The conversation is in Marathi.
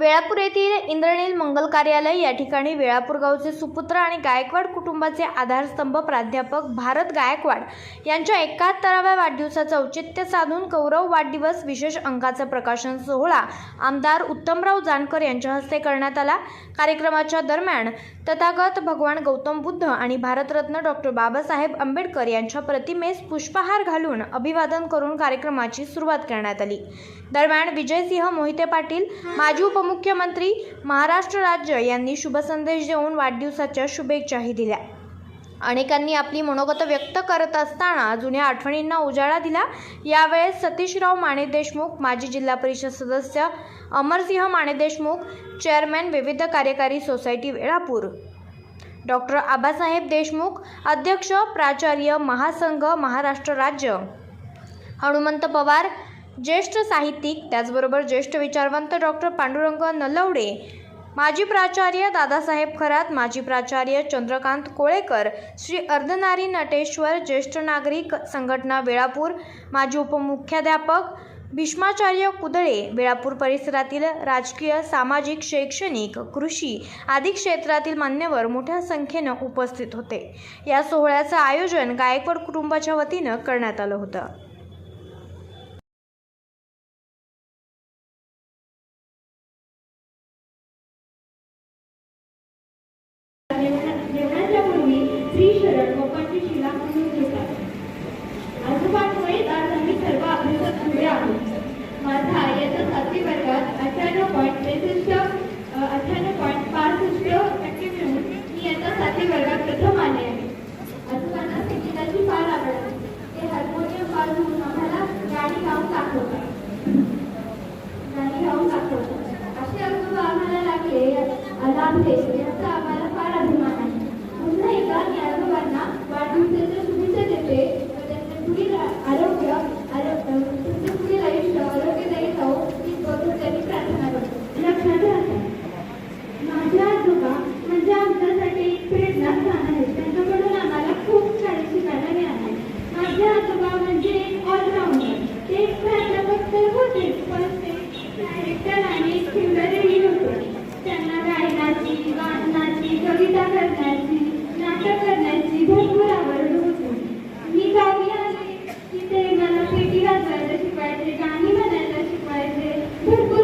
वेळापूर येथील इंद्रनील मंगल कार्यालय या ठिकाणी वेळापूर गावचे सुपुत्र आणि गायकवाड कुटुंबाचे आधारस्तंभ प्राध्यापक भारत गायकवाड यांच्या एकाहत्तराव्या वाढदिवसाचं औचित्य साधून कौरव वाढदिवस विशेष अंकाचा प्रकाशन सोहळा आमदार उत्तमराव जानकर यांच्या हस्ते करण्यात आला. कार्यक्रमाच्या दरम्यान तथागत भगवान गौतम बुद्ध आणि भारतरत्न डॉक्टर बाबासाहेब आंबेडकर यांच्या प्रतिमेस पुष्पहार घालून अभिवादन करून कार्यक्रमाची सुरुवात करण्यात आली. दरम्यान विजयसिंह मोहिते पाटील माजी उपमुख्यमंत्री महाराष्ट्र राज्य यांनी शुभसंदेश देऊन वाढदिवसाच्या शुभेच्छाही दिल्या. अनेकांनी आपली मनोगत व्यक्त करत असताना जुन्या आठवणींना उजाळा दिला. यावेळेस सतीशराव माने देशमुख माजी जिल्हा परिषद सदस्य अमरसिंह माने देशमुख चेअरमॅन विविध कार्यकारी सोसायटी वेळापूर. डॉक्टर आबासाहेब देशमुख अध्यक्ष प्राचार्य महासंघ महाराष्ट्र राज्य. हनुमंत पवार ज्येष्ठ साहित्यिक त्याचबरोबर ज्येष्ठ विचारवंत डॉक्टर पांडुरंग नलवडे माजी प्राचार्य दादासाहेब खरात माजी प्राचार्य चंद्रकांत कोळेकर श्री अर्धनारी नटेश्वर ज्येष्ठ नागरिक संघटना वेळापूर माजी उपमुख्याध्यापक भीष्माचार्य कुदळे वेळापूर परिसरातील राजकीय सामाजिक शैक्षणिक कृषी आदी क्षेत्रातील मान्यवर मोठ्या संख्येनं उपस्थित होते. या सोहळ्याचं आयोजन गायकवाड कुटुंबाच्या वतीनं करण्यात आलं होतं. माझा याचा सातवी वर्गात अठ्ठ्याण्णव पॉईंट त्रेसष्ट अठ्ठ्याण्णव पॉईंट पासष्ट टक्के मिळून मी याचा सातवी वर्गात प्रथम आले आहे. आजोबांना संगीताची फार आवड आहे. ते हार्मोनियम वाजवून आम्हाला गाणी गाऊन दाखवतात. गाणी गाऊन दाखवतात. असे आजोबा आम्हाला लागले. लाभले डायरेक्टर आणि त्यांना गायनाची वाचनाची कविता करण्याची नाटक करण्याची भरपूर आवड होती मी गावी आले तिथे मला पेटी वाजवायला शिकवायचे गाणी म्हणायला शिकवायचे भरपूर